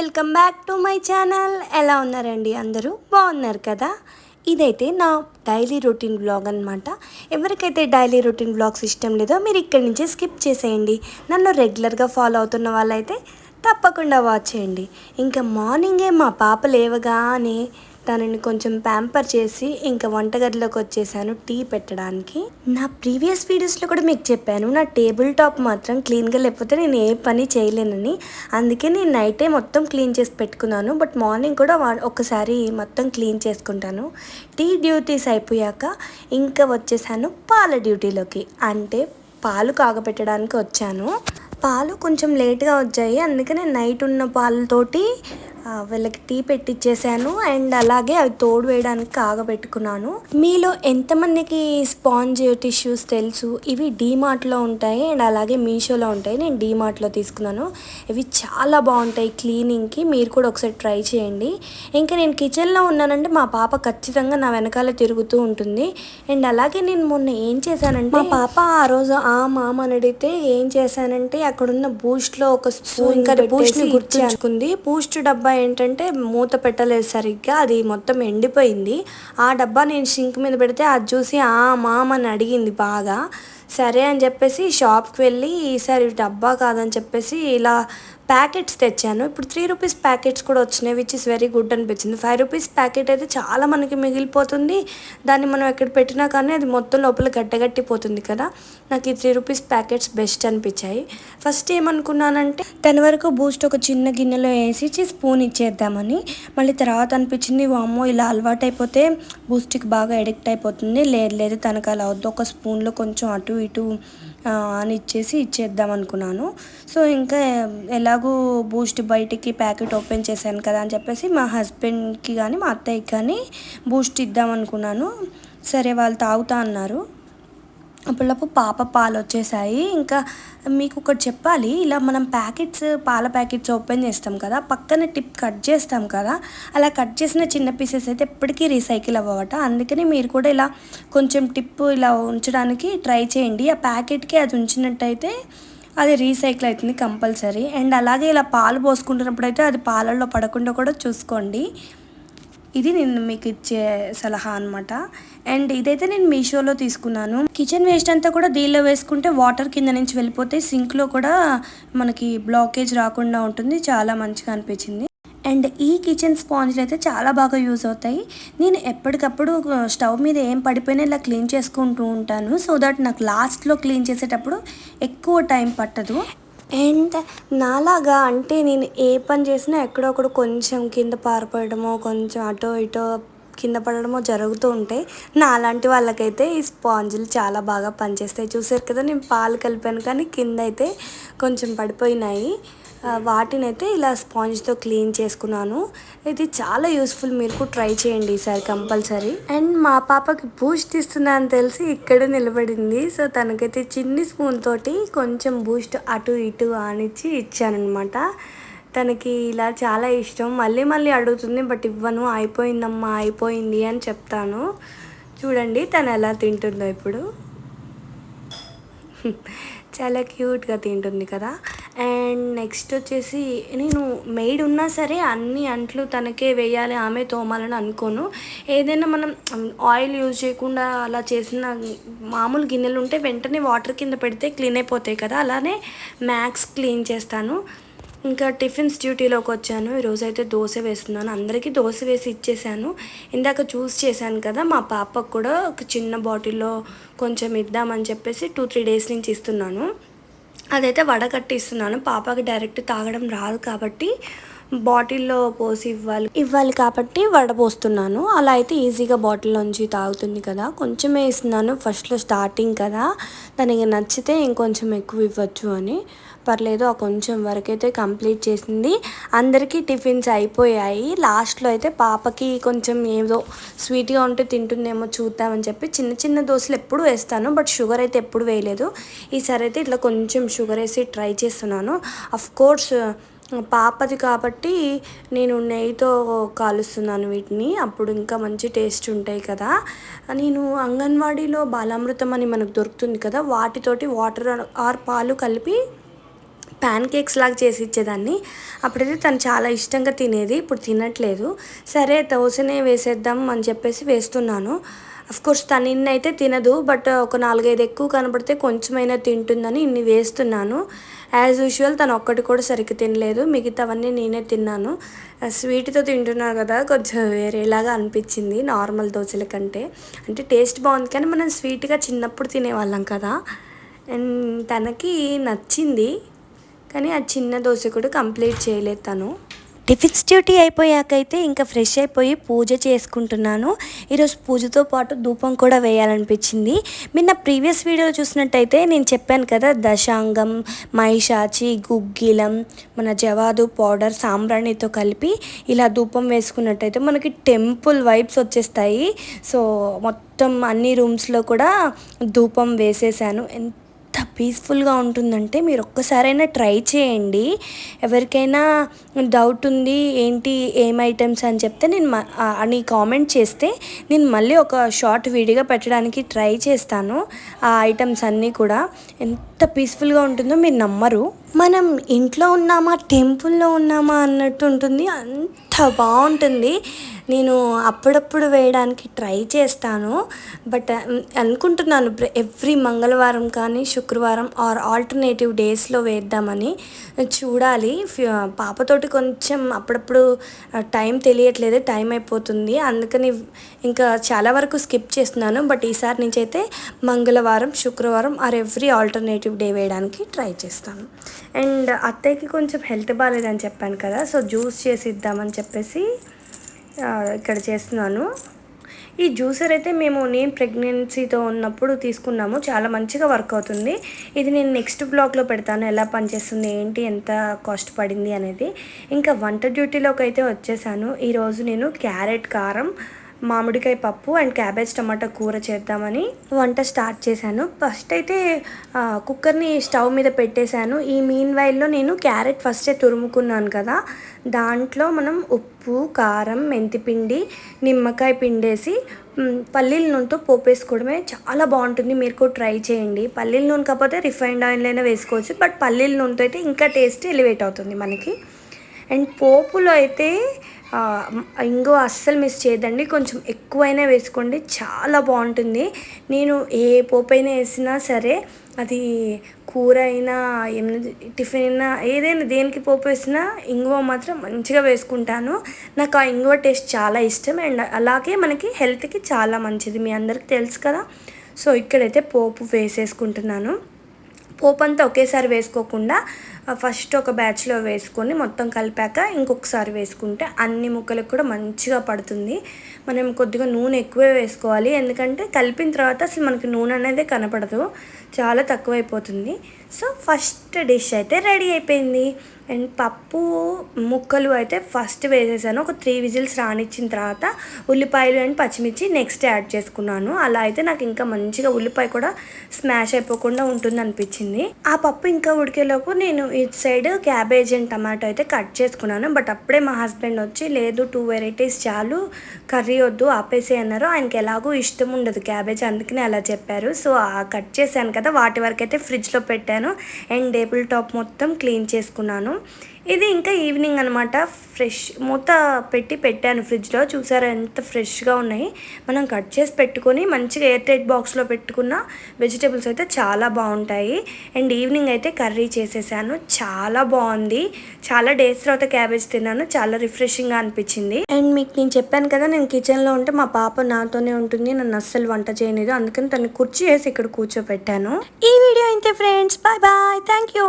Welcome back to my channel. ఎలా ఉన్నారండి అందరూ? బాగున్నారు కదా? ఇదైతే నా డైలీ రొటీన్ బ్లాగ్ అనమాట ఎవరికైతే డైలీ రొటీన్ బ్లాగ్స్ ఇష్టం లేదో మీరు ఇక్కడి నుంచే స్కిప్ చేసేయండి. నన్ను రెగ్యులర్గా ఫాలో అవుతున్న వాళ్ళైతే తప్పకుండా వాచ్ చేయండి. ఇంకా మార్నింగే మా పాప లేవగానే తనని కొంచెం ప్యాంపర్ చేసి ఇంకా వంటగదిలోకి వచ్చేసాను టీ పెట్టడానికి. నా ప్రీవియస్ వీడియోస్లో కూడా మీకు చెప్పాను నా టేబుల్ టాప్ మాత్రం క్లీన్గా లేకపోతే నేను ఏ పని చేయలేనని. అందుకే నేను నైటే మొత్తం క్లీన్ చేసి పెట్టుకున్నాను బట్ మార్నింగ్ కూడా వా- ఒకసారి మొత్తం క్లీన్ చేసుకుంటాను. టీ డ్యూటీస్ అయిపోయాక ఇంకా వచ్చేసాను పాల డ్యూటీలోకి అంటే పాలు కాగపెట్టడానికి వచ్చాను. పాలు కొంచెం లేట్గా వచ్చాయి అందుకనే నైట్ ఉన్న పాలతోటి వీళ్ళకి టీ పెట్టిచ్చేసాను అండ్ అలాగే అవి తోడు వేయడానికి కాగబెట్టుకున్నాను మీలో ఎంతమందికి స్పాంజ్ టిష్యూస్ తెలుసు? ఇవి డీమార్ట్లో ఉంటాయి అండ్ అలాగే మీషోలో ఉంటాయి. నేను డీమార్ట్లో తీసుకున్నాను. ఇవి చాలా బాగుంటాయి క్లీనింగ్కి. మీరు కూడా ఒకసారి ట్రై చేయండి. ఇంకా నేను కిచెన్లో ఉన్నానంటే మా పాప ఖచ్చితంగా నా వెనకాల తిరుగుతూ ఉంటుంది. అండ్ అలాగే నేను మొన్న ఏం చేశానంటే మా పాప ఆ రోజు ఆ మామ అని అడిగితే ఏం చేశానంటే అక్కడున్న బూస్ట్లో ఒక స్పూన్ ఇంకా బూస్ట్ గుర్తుంచుకుంది. బూస్ట్ డబ్బా ఏంటంటే మూత పెట్టలేదు సరిగ్గా అది మొత్తం ఎండిపోయింది. ఆ డబ్బా నేను సింక్ మీద పెడితే అది చూసి ఆ మామ అని అడిగింది బాగా. సరే అని చెప్పేసి షాప్కి వెళ్ళి ఈసారి డబ్బా కాదని చెప్పేసి ఇలా ప్యాకెట్స్ తెచ్చాను. ఇప్పుడు త్రీ రూపీస్ ప్యాకెట్స్ కూడా వచ్చినాయి విచ్ ఇస్ వెరీ గుడ్ అనిపించింది. ఫైవ్ రూపీస్ ప్యాకెట్ అయితే చాలా మనకి మిగిలిపోతుంది. దాన్ని మనం ఎక్కడ పెట్టినా కానీ అది మొత్తం లోపల గడ్డగట్టిపోతుంది కదా. నాకు ఈ త్రీ రూపీస్ ప్యాకెట్స్ బెస్ట్ అనిపించాయి. ఫస్ట్ ఏమనుకున్నానంటే తన వరకు బూస్ట్ ఒక చిన్న గిన్నెలో వేసి స్పూన్ ఇచ్చేద్దామని. మళ్ళీ తర్వాత అనిపించింది వామ్మో ఇలా అలవాటు అయిపోతే బూస్ట్కి బాగా ఎడిక్ట్ అయిపోతుంది. లేదు లేదు తనకు అలా వద్దు. ఒక స్పూన్లో కొంచెం అటు ఇటు అని ఇచ్చేసి ఇచ్చేద్దాం అనుకున్నాను. సో ఇంకా ఎలాగూ బూస్ట్ బయటికి ప్యాకెట్ ఓపెన్ చేశాను కదా అని చెప్పేసి మా హస్బెండ్కి కానీ మా అత్తయ్యకి కానీ బూస్ట్ ఇద్దాం అనుకున్నాను. సరే వాళ్ళు తాగుతా అన్నారు. అప్పుడప్పు పాప పాలు వచ్చేసాయి ఇంకా మీకు ఒకటి చెప్పాలి ఇలా మనం ప్యాకెట్స్ పాల ప్యాకెట్స్ ఓపెన్ చేస్తాం కదా పక్కన టిప్ కట్ చేస్తాం కదా అలా కట్ చేసిన చిన్న పీసెస్ అయితే ఎప్పటికీ రీసైకిల్ అవ్వవట. అందుకని మీరు కూడా ఇలా కొంచెం టిప్ ఇలా ఉంచడానికి ట్రై చేయండి. ఆ ప్యాకెట్కి అది ఉంచినట్టయితే అది రీసైకిల్ అవుతుంది కంపల్సరీ. అండ్ అలాగే ఇలా పాలు పోసుకుంటున్నప్పుడు అయితే అది పాలల్లో పడకుండా కూడా చూసుకోండి. ఇది నేను మీకు ఇచ్చే సలహా అనమాట అండ్ ఇదైతే నేను మీషోలో తీసుకున్నాను. కిచెన్ వేస్ట్ అంతా కూడా దీనిలో వేసుకుంటే వాటర్ కింద నుంచి వెళ్ళిపోతే సింక్లో కూడా మనకి బ్లాకేజ్ రాకుండా ఉంటుంది. చాలా మంచిగా అనిపించింది. అండ్ ఈ కిచెన్ స్పాంజ్లు అయితే చాలా బాగా యూజ్ అవుతాయి. నేను ఎప్పటికప్పుడు స్టవ్ మీద ఏం పడిపోయినా ఇలా క్లీన్ చేసుకుంటూ ఉంటాను. సో దట్ నాకు లాస్ట్లో క్లీన్ చేసేటప్పుడు ఎక్కువ టైం పట్టదు. అండ్ నాలాగా అంటే నేను ఏ పని చేసినా ఎక్కడొక్కడ కొంచెం కింద పారిపోయడమో కొంచెం అటో ఇటో కింద పడడమో జరుగుతూ ఉంటాయి నా అలాంటి వాళ్ళకైతే ఈ స్పాంజులు చాలా బాగా పనిచేస్తాయి. చూసారు కదా నేను పాలు కలిపాను కానీ కింద అయితే కొంచెం పడిపోయినాయి. వాటినైతే ఇలా స్పాంజ్తో క్లీన్ చేసుకున్నాను. ఇది చాలా యూస్ఫుల్ మీరు కూడా ట్రై చేయండి ఈసారి కంపల్సరీ. అండ్ మా పాపకి బూస్ట్ ఇస్తున్నా అని తెలిసి ఇక్కడే నిలబడింది. సో తనకైతే చిన్ని స్పూన్ తోటి కొంచెం బూస్ట్ అటు ఇటు ఆనిచ్చి ఇచ్చానమాట తనకి ఇలా చాలా ఇష్టం. మళ్ళీ మళ్ళీ అడుగుతుంది బట్ ఇవ్వను అయిపోయిందమ్మా అయిపోయింది అని చెప్తాను. చూడండి తను ఎలా తింటుందో ఇప్పుడు. చాలా క్యూట్గా తింటుంది కదా. అండ్ నెక్స్ట్ వచ్చేసి నేను మెయిడ్ ఉన్నా సరే అన్ని అంట్లు తనకే వేయాలి ఆమె తోమాలని అనుకోను. ఏదైనా మనం ఆయిల్ యూజ్ చేయకుండా అలా చేసిన మామూలు గిన్నెలు ఉంటే వెంటనే వాటర్ కింద పెడితే క్లీన్ అయిపోతాయి కదా. అలానే మ్యాక్స్ క్లీన్ చేస్తాను. ఇంకా టిఫిన్స్ డ్యూటీలోకి వచ్చాను. ఈరోజు అయితే దోశ వేస్తున్నాను. అందరికీ దోశ వేసి ఇచ్చేసాను. ఇందాక చూస్ చేశాను కదా మా పాపకు కూడా ఒక చిన్న బాటిల్లో కొంచెం ఇద్దామని చెప్పేసి టూ త్రీ డేస్ నుంచి ఇస్తున్నాను. అదైతే వడకట్టి ఇస్తున్నాను పాపకి డైరెక్ట్ తాగడం రాదు కాబట్టి బాటిల్లో పోసి ఇవ్వాలి. ఇవ్వాలి కాబట్టి వడపోస్తున్నాను. అలా అయితే ఈజీగా బాటిల్లోంచి తాగుతుంది కదా. కొంచెమే ఇస్తున్నాను ఫస్ట్లో స్టార్టింగ్ కదా. దానికి నచ్చితే ఇంకొంచెం ఎక్కువ ఇవ్వచ్చు అని. పర్లేదు ఆ కొంచెం వరకైతే కంప్లీట్ చేసింది. అందరికీ టిఫిన్స్ అయిపోయాయి. లాస్ట్లో అయితే పాపకి కొంచెం ఏదో స్వీట్గా ఉంటే తింటుందేమో చూద్దామని చెప్పి చిన్న చిన్న దోశలు ఎప్పుడు వేస్తాను. బట్ షుగర్ అయితే ఎప్పుడు వేయలేదు. ఈసారి అయితే ఇట్లా కొంచెం షుగర్ వేసి ట్రై చేస్తున్నాను. అఫ్ కోర్స్ పాపది కాబట్టి నేను నెయ్యితో కాలుస్తున్నాను వీటిని. అప్పుడు ఇంకా మంచి టేస్ట్ ఉంటాయి కదా. నేను అంగన్వాడీలో బాలామృతం అని మనకు దొరుకుతుంది కదా. వాటితోటి వాటర్ ఆర్ పాలు కలిపి ప్యాన్ కేక్స్ లాగా చేసి ఇచ్చేదాన్ని. అప్పుడైతే తను చాలా ఇష్టంగా తినేది. ఇప్పుడు తినట్లేదు. సరే దోశనే వేసేద్దాం అని చెప్పేసి వేస్తున్నాను. కోర్స్ తను ఇన్ని అయితే తినదు బట్ uh, ఒక నాలుగైదు ఎక్కువ కనబడితే కొంచెమైనా తింటుందని ఇన్ని వేస్తున్నాను. యాజ్ యూజువల్ తను ఒక్కటి కూడా సరిగ్గా తినలేదు. మిగతావన్నీ నేనే తిన్నాను. Uh, స్వీట్తో తింటున్నారు కదా కొంచెం వేరేలాగా అనిపించింది నార్మల్ దోశల కంటే. అంటే టేస్ట్ బాగుంది కానీ మనం స్వీట్గా చిన్నప్పుడు తినేవాళ్ళం కదా. అండ్ తనకి నచ్చింది కానీ ఆ చిన్న దోశ కూడా కంప్లీట్ చేయలేదు తను. టిఫిన్స్ డ్యూటీ అయిపోయాకైతే ఇంకా ఫ్రెష్ అయిపోయి పూజ చేసుకుంటున్నాను. ఈరోజు పూజతో పాటు ధూపం కూడా వేయాలనిపించింది. మీరు నా ప్రీవియస్ వీడియోలో చూసినట్టయితే నేను చెప్పాను కదా దశాంగం మైషాచి గుగ్గిలం మన జవాదు పౌడర్ సాంబ్రాణితో కలిపి ఇలా ధూపం వేసుకున్నట్టయితే మనకి టెంపుల్ వైబ్స్ వచ్చేస్తాయి. సో మొత్తం అన్ని రూమ్స్లో కూడా ధూపం వేసేసాను. ఎంత ఎంత పీస్ఫుల్గా ఉంటుందంటే మీరు ఒక్కసారైనా ట్రై చేయండి. ఎవరికైనా డౌట్ ఉంది ఏంటి ఏం ఐటమ్స్ అని చెప్తే నేను అని కామెంట్ చేస్తే నేను మళ్ళీ ఒక షార్ట్ వీడియోగా పెట్టడానికి ట్రై చేస్తాను. ఆ ఐటమ్స్ అన్నీ కూడా. ఎంత ఎంత పీస్ఫుల్గా ఉంటుందో మీరు నమ్మరు. మనం ఇంట్లో ఉన్నామా టెంపుల్లో ఉన్నామా అన్నట్టు ఉంటుంది. అంత బాగుంటుంది. నేను అప్పుడప్పుడు వేయడానికి ట్రై చేస్తాను. బట్ అనుకుంటున్నాను ఎవ్రీ మంగళవారం కానీ శుక్రవారం ఆర్ ఆల్టర్నేటివ్ డేస్లో వేద్దామని. చూడాలి. పాపతోటి కొంచెం అప్పుడప్పుడు టైం తెలియట్లేదు టైం అయిపోతుంది. అందుకని ఇంకా చాలా వరకు స్కిప్ చేస్తున్నాను. బట్ ఈసారి నుంచి అయితే మంగళవారం శుక్రవారం ఆర్ ఎవ్రీ ఆల్టర్నేటివ్ డే వేయడానికి ట్రై చేస్తాను. అండ్ అత్తయ్యకి కొంచెం హెల్త్ బాగాలేదని చెప్పాను కదా సో జ్యూస్ చేసి ఇద్దామని చెప్పేసి ఇక్కడ చేస్తున్నాను. ఈ జ్యూసర్ అయితే మేము నేను ప్రెగ్నెన్సీతో ఉన్నప్పుడు తీసుకున్నాము. చాలా మంచిగా వర్క్ అవుతుంది. ఇది నేను నెక్స్ట్ బ్లాగ్లో పెడతాను. ఎలా పనిచేస్తుంది ఏంటి ఎంత కాస్ట్ పడింది అనేది. ఇంకా వంట డ్యూటీలోకి అయితే వచ్చేసాను. ఈరోజు నేను క్యారెట్ కారం మామిడికాయ పప్పు అండ్ క్యాబేజ్ టమాటా కూర చేద్దామని వంట స్టార్ట్ చేశాను. ఫస్ట్ అయితే కుక్కర్ని స్టవ్ మీద పెట్టేశాను. ఈ మీన్ వైల్లో నేను క్యారెట్ ఫస్టే తురుముకున్నాను కదా. దాంట్లో మనం ఉప్పు కారం మెంతిపిండి నిమ్మకాయ పిండేసి పల్లీల నూనెతో పోపేసుకోవడమే చాలా బాగుంటుంది. మీరు కూడా ట్రై చేయండి. పల్లీల నూనె కాకపోతే రిఫైన్డ్ ఆయిల్ అయినా వేసుకోవచ్చు. బట్ పల్లీల నూనెతో అయితే ఇంకా టేస్ట్ ఎలివేట్ అవుతుంది మనకి. అండ్ పోపులో అయితే ఇంగో అస్సలు మిస్ చేయదండి కొంచెం ఎక్కువైనా వేసుకోండి. చాలా బాగుంటుంది. నేను ఏ పోపు అయినా వేసినా సరే అది కూర అయినా ఏమైనా టిఫిన్ అయినా ఏదైనా దేనికి పోపు వేసినా ఇంగువ మాత్రం మంచిగా వేసుకుంటాను. నాకు ఆ ఇంగువ టేస్ట్ చాలా ఇష్టం. అండ్ అలాగే మనకి హెల్త్కి చాలా మంచిది. మీ అందరికి తెలుసు కదా. సో ఇక్కడైతే పోపు వేసేసుకుంటున్నాను. పోపు అంతా ఒకేసారి వేసుకోకుండా ఫస్ట్ ఒక బ్యాచ్లో వేసుకొని మొత్తం కలిపాక ఇంకొకసారి వేసుకుంటే అన్ని ముక్కలకు కూడా మంచిగా పడుతుంది. మనం కొద్దిగా నూనె ఎక్కువే వేసుకోవాలి. ఎందుకంటే కలిపిన తర్వాత అసలు మనకి నూనె అనేది కనపడదు. చాలా తక్కువైపోతుంది. సో ఫస్ట్ డిష్ అయితే రెడీ అయిపోయింది. అండ్ పప్పు ముక్కలు అయితే ఫస్ట్ వేసేసాను. ఒక త్రీ విజిల్స్ రానిచ్చిన తర్వాత ఉల్లిపాయలు అండ్ పచ్చిమిర్చి నెక్స్ట్ యాడ్ చేసుకున్నాను. అలా అయితే నాకు ఇంకా మంచిగా ఉల్లిపాయ కూడా స్మాష్ అయిపోకుండా ఉంటుంది అనిపించింది ఆ పప్పు ఇంకా ఉడికేలోపు నేను ఇటు సైడ్ క్యాబేజ్ అండ్ టమాటో అయితే కట్ చేసుకున్నాను. బట్ అప్పుడే మా హస్బెండ్ వచ్చి లేదు టూ వెరైటీస్ చాలు కర్రీ వద్దు ఆపేసి అన్నారు. ఆయనకి ఎలాగో ఇష్టం ఉండదు క్యాబేజ్ అందుకనే అలా చెప్పారు. సో కట్ చేశాను కదా వాటి వరకు అయితే ఫ్రిడ్జ్లో పెట్టాను అండ్ టేబుల్ టాప్ మొత్తం క్లీన్ చేసుకున్నాను. ఇది ఇంకా ఈవినింగ్ అనమాట ఫ్రెష్ మూత పెట్టి పెట్టాను ఫ్రిడ్జ్లో. చూసారా ఎంత ఫ్రెష్గా ఉన్నాయి. మనం కట్ చేసి పెట్టుకొని మంచిగా ఎయిర్ టైట్ బాక్స్లో పెట్టుకున్న వెజిటేబుల్స్ అయితే చాలా బాగుంటాయి. అండ్ ఈవినింగ్ అయితే కర్రీ చేసేసాను. చాలా బాగుంది. చాలా డేస్ తర్వాత క్యాబేజ్ తిన్నాను. చాలా రిఫ్రెషింగ్గా అనిపించింది. అండ్ మీకు నేను చెప్పాను కదా నేను కిచెన్లో ఉంటే మా పాప నాతోనే ఉంటుంది. నన్ను అస్సలు వంట చేయలేదు అందుకని తను కుర్చీ వేసి ఇక్కడ కూర్చోపెట్టాను. ఈ వీడియో అయితే friends. Bye bye. Thank you